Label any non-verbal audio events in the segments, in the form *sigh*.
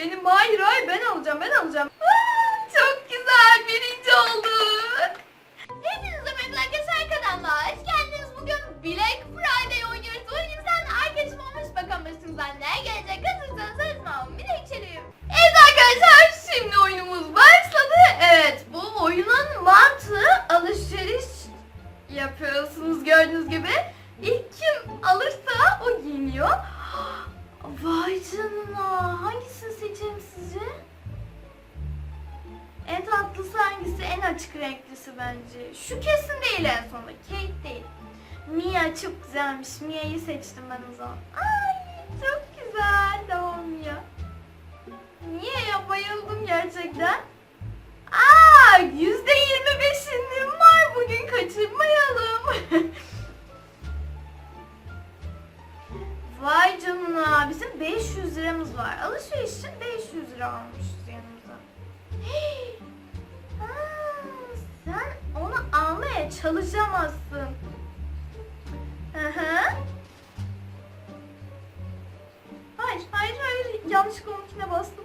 Benim hayır hayır ben alacağım ben alacağım. Aa, çok güzel birinci olduk. Hepinize merhaba arkadaşlar kanalıma hoş geldiniz. Bugün Black Friday oynuyoruz. Bu sen arkadaşım olmuş bakalım başımızdan ne gelecek. Hazırsanız hazırlanın bir de içelim. Evet arkadaşlar şimdi oyunumuz başladı. Evet bu oyunun mantığı alışveriş yapıyorsunuz gördüğünüz gibi. Güzelmiş. Mia'yı seçtim ben o zaman. Ay çok güzel. Tamam Mia. Niye ya bayıldım gerçekten. Aa yüzde yirmi beş indirim var bugün kaçırmayalım. *laughs* Vay canına bizim 500 liramız var. Alışveriş için 500 lira almışız yanımıza. *gasps* Aa, sen onu almaya çalışamazsın. Hı. Hayır, hayır, hayır. Yanlışlıkla onunkine bastım.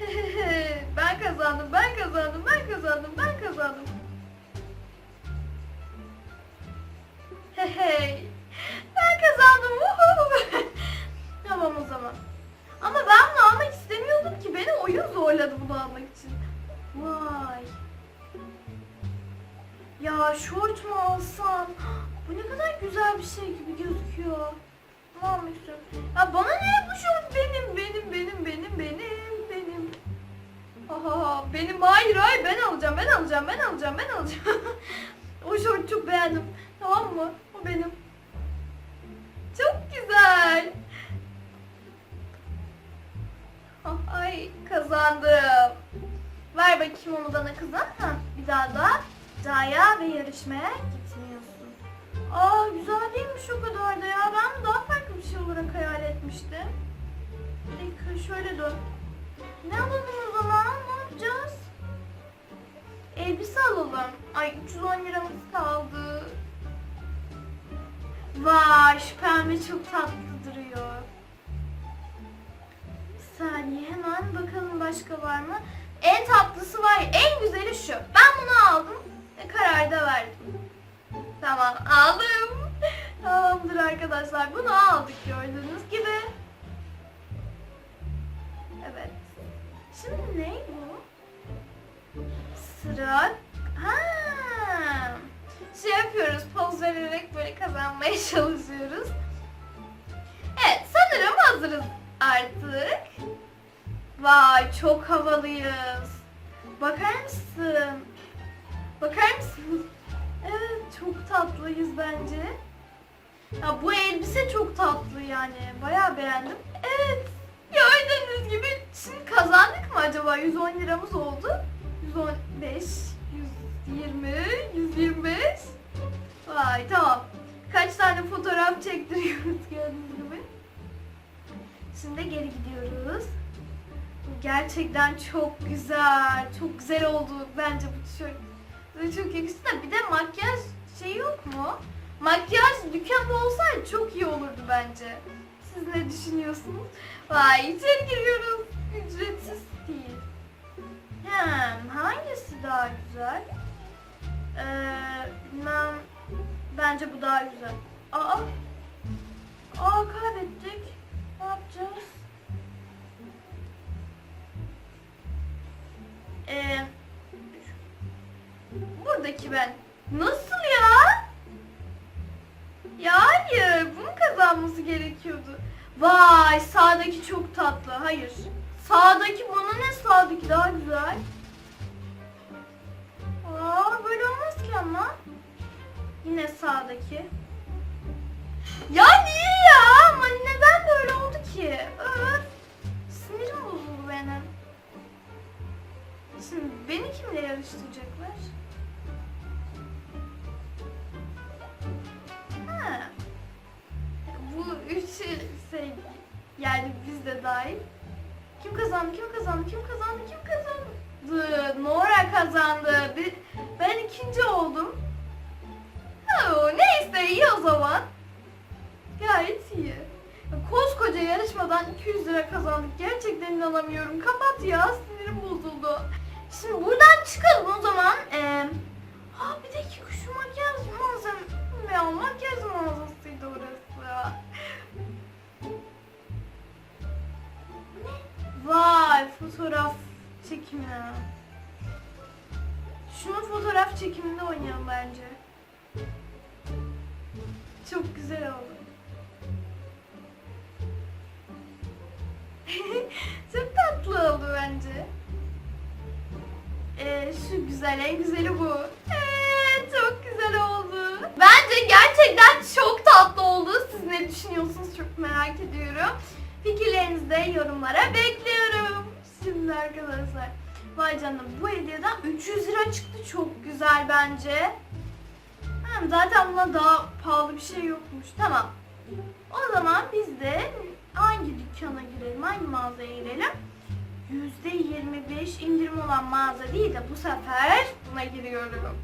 *laughs* ben kazandım, ben kazandım, ben kazandım, ben kazandım. Hey, ben kazandım. *laughs* Tamam o zaman. Ama ben bunu almak istemiyordum ki. Beni oyun zorladı bunu almak için. Vay. Ya şort mu alsam? Bu ne kadar güzel bir şey gibi gözüküyor. Ne almak istiyorum? Ya bana ne şort benim, benim, benim, benim, benim, benim. Aha, benim hayır hayır ben alacağım, ben alacağım, ben alacağım, ben alacağım. *laughs* o şort çok beğendim. Tamam mı? O benim. Çok güzel. Ah, Ay kazandım. Ver bakayım onu bana kızım. Bir daha da Caya ve yarışmaya. Aa güzel değilmiş o kadar da ya. Ben daha farklı bir şey olarak hayal etmiştim. Bir dakika şöyle dön. Ne alalım o zaman? Ne yapacağız? Elbise alalım. Ay 310 liramız kaldı. Vay şu pembe çok tatlı duruyor. Bir saniye hemen bakalım başka var mı? En tatlısı var en arkadaşlar bunu aldık gördüğünüz gibi. Evet. Şimdi ne bu? Sıra... Ha. Şey yapıyoruz poz vererek böyle kazanmaya *laughs* çalışıyoruz. Evet sanırım hazırız artık. Vay çok havalıyız. Bakar mısın? Bakar mısınız? Evet çok tatlıyız bence. Ya bu elbise çok tatlı yani. Bayağı beğendim. Evet. Gördüğünüz gibi şimdi kazandık mı acaba? 110 liramız oldu. 115, 120, 125. Vay tamam. Kaç tane fotoğraf çektiriyoruz gördüğünüz gibi. Şimdi geri gidiyoruz. Gerçekten çok güzel. Çok güzel oldu bence bu tişört. Çok yakıştı da bir de makyaj şey yok mu? Makyaj dükkanı olsaydı çok iyi olurdu bence. Siz ne düşünüyorsunuz? Vay içeri giriyoruz. Ücretsiz değil. Hem hangisi daha güzel? Ee, bilmem. Bence bu daha güzel. Aa. Aa kaybettik. Ne yapacağız? Ee, buradaki ben. Nasıl? Ya hayır. Bunun kazanması gerekiyordu. Vay sağdaki çok tatlı. Hayır. Sağdaki bana ne sağdaki daha güzel. Aa böyle olmaz ki ama. Yine sağdaki. Ya niye ya? Ama neden böyle oldu ki? Öf. Sinirim bozuldu benim. Şimdi beni kimle yarıştıracaklar? Bu üçü şey yani biz de dahil. Kim kazandı? Kim kazandı? Kim kazandı? Kim kazandı? Nora kazandı. Ben ikinci oldum. Oo, neyse iyi o zaman. Gayet iyi. Koskoca yarışmadan 200 lira kazandık. Gerçekten inanamıyorum. Kapat ya sinirim bozuldu. Şimdi buradan çıkalım o zaman. Ee, ha bir dakika şu makyaj çekimi. Şunu fotoğraf çekiminde oynayalım bence. Çok güzel oldu. *laughs* Çok tatlı oldu bence. Ee, şu güzel, en güzeli bu. Evet, çok güzel oldu. Bence gerçekten çok tatlı oldu. Siz ne düşünüyorsunuz çok merak ediyorum. Fikirlerinizi de yorumlara bekliyorum. Şimdi arkadaşlar. Vay canına bu hediyeden 300 lira çıktı. Çok güzel bence. Hem zaten buna daha pahalı bir şey yokmuş. Tamam. O zaman biz de hangi dükkana girelim, hangi mağazaya girelim? %25 indirim olan mağaza değil de bu sefer buna giriyorum.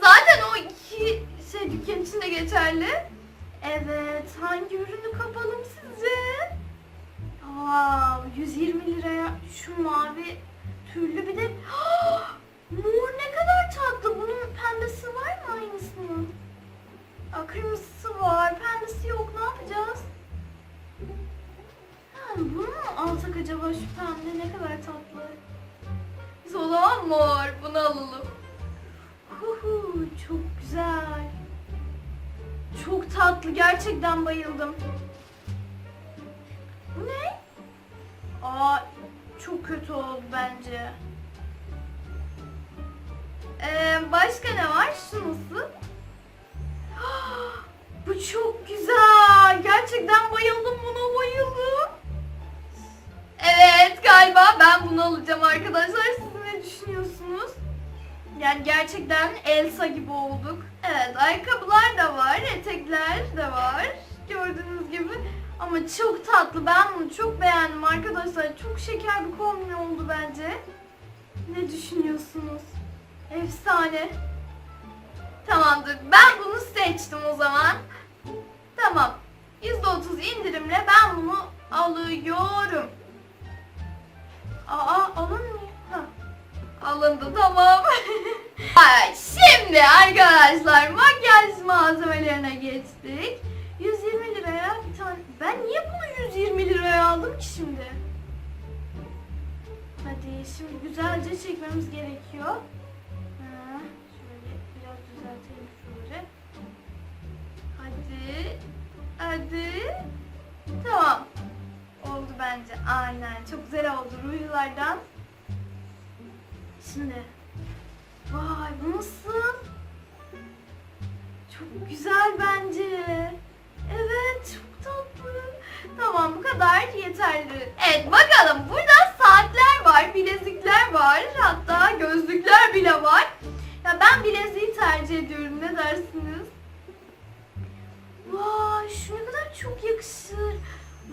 Zaten o iki şey dükkan içinde geçerli. Evet, hangi ürünü kapalım sizce? Wow, 120 liraya şu mavi türlü bir de mor ne kadar tatlı. Bunun pembesi var mı aynısının? Aa, kırmızısı var, pembesi yok. Ne yapacağız? Ha, bunu mu alsak acaba şu pembe ne kadar tatlı. Biz o zaman mor. Bunu alalım. Huhu, çok güzel. Çok tatlı. Gerçekten bayıldım. Bu ne? Aa, kötü oldu bence. Ee, başka ne var? Şu nasıl? *gasps* Bu çok güzel. Gerçekten bayıldım buna bayıldım. Evet galiba ben bunu alacağım arkadaşlar. Siz ne düşünüyorsunuz? Yani gerçekten Elsa gibi olduk. Evet ayakkabılar da var, etekler de var. Gördüğünüz gibi. Ama çok tatlı. Ben bunu çok beğendim arkadaşlar. Çok şeker bir kombin oldu bence. Ne düşünüyorsunuz? Efsane. Tamamdır. Ben bunu seçtim o zaman. Tamam. %30 indirimle ben bunu alıyorum. Aa alınmıyor. Ha. Alındı tamam. *laughs* Şimdi arkadaşlar makyaj malzemelerine geçtik. 120 liraya bir tane... Ben niye bunu 120 liraya aldım ki şimdi? Hadi şimdi güzelce çekmemiz gerekiyor. Ha, şöyle biraz düzeltelim şöyle. Hadi. Hadi. Tamam. Oldu bence. Aynen. Çok güzel oldu rujlardan. Şimdi. Vay bu nasıl? Çok güzel bence. Tamam bu kadar yeterli. Evet bakalım burada saatler var, bilezikler var. Hatta gözlükler bile var. Ya ben bileziği tercih ediyorum. Ne dersiniz? Vay şu kadar çok yakışır.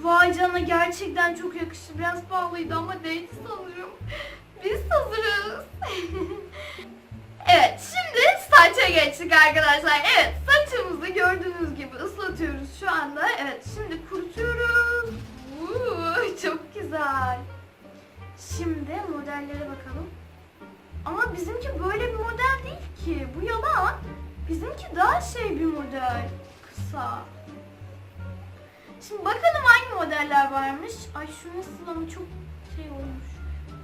Vay canına gerçekten çok yakışır. Biraz pahalıydı ama değdi sanırım. Biz hazırız. *laughs* evet şimdi saça geçtik arkadaşlar. Evet saçımızı gördüğünüz gibi ıslatıyoruz şu anda. Evet şimdi kurutuyoruz. Uuu, çok güzel. Şimdi modellere bakalım. Ama bizimki böyle bir model değil ki. Bu yalan. Bizimki daha şey bir model. Kısa. Şimdi bakalım hangi modeller varmış. Ay şu nasıl ama çok şey olmuş.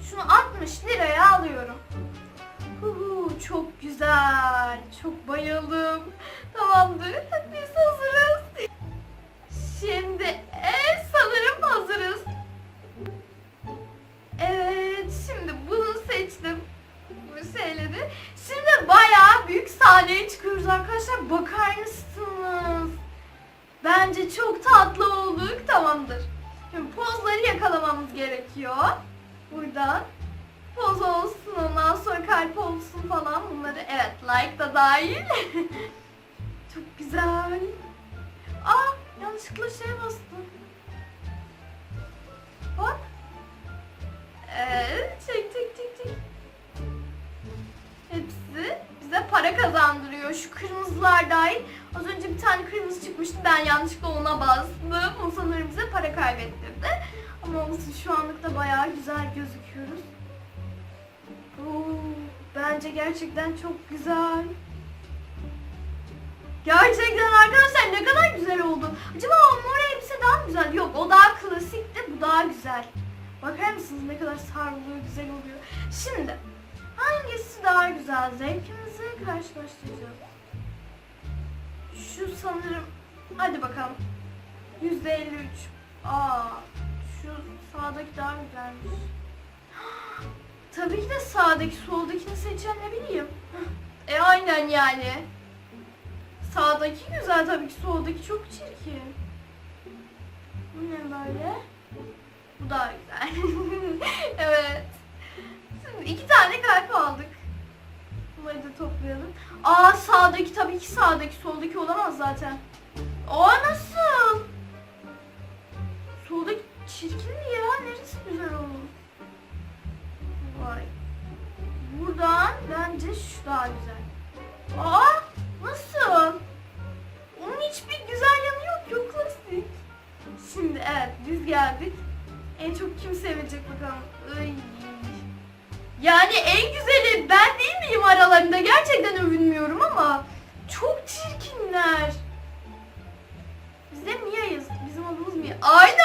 Şunu 60 liraya alıyorum. Çok güzel. Çok bayıldım. Tamamdır. Biz hazırız. Bunları. Evet like da dahil. *laughs* çok güzel. Aa yanlışlıkla şey bastım. Bak. Evet çek çek çek çek. Hepsi bize para kazandırıyor. Şu kırmızılar dahil. Az önce bir tane kırmızı çıkmıştı. Ben yanlışlıkla ona bastım. O sanırım bize para kaybettirdi. Ama olsun şu anlıkta bayağı güzel gözüküyoruz. Oo, bence gerçekten çok güzel. Gerçekten arkadaşlar ne kadar güzel oldu. Acaba o mor elbise daha mı güzel? Yok o daha klasik de bu daha güzel. Bakar mısınız ne kadar sarılıyor, güzel oluyor. Şimdi hangisi daha güzel? Zevkimizi karşılaştıracağız. Şu sanırım. Hadi bakalım. Yüzde 53. Aa, şu sağdaki daha güzelmiş. Tabii ki de sağdaki, soldakini seçen ne bileyim. E aynen yani. Sağdaki güzel tabii ki, soldaki çok çirkin. Bu ne böyle? Bu daha güzel. *laughs* evet. Şimdi iki tane kalp aldık. Bunları da toplayalım. Aa sağdaki tabii ki sağdaki, soldaki olamaz zaten. Aa nasıl? Soldaki çirkin mi ya? Neresi güzel olur? Daha güzel. Aa nasıl? Onun hiçbir güzel yanı yok. Yok klasik. Şimdi evet biz geldik. En çok kim sevecek bakalım. Ay. Yani en güzeli ben değil miyim aralarında? Gerçekten övünmüyorum ama çok çirkinler. Biz de Mia'yız. Bizim adımız Mia. Aynen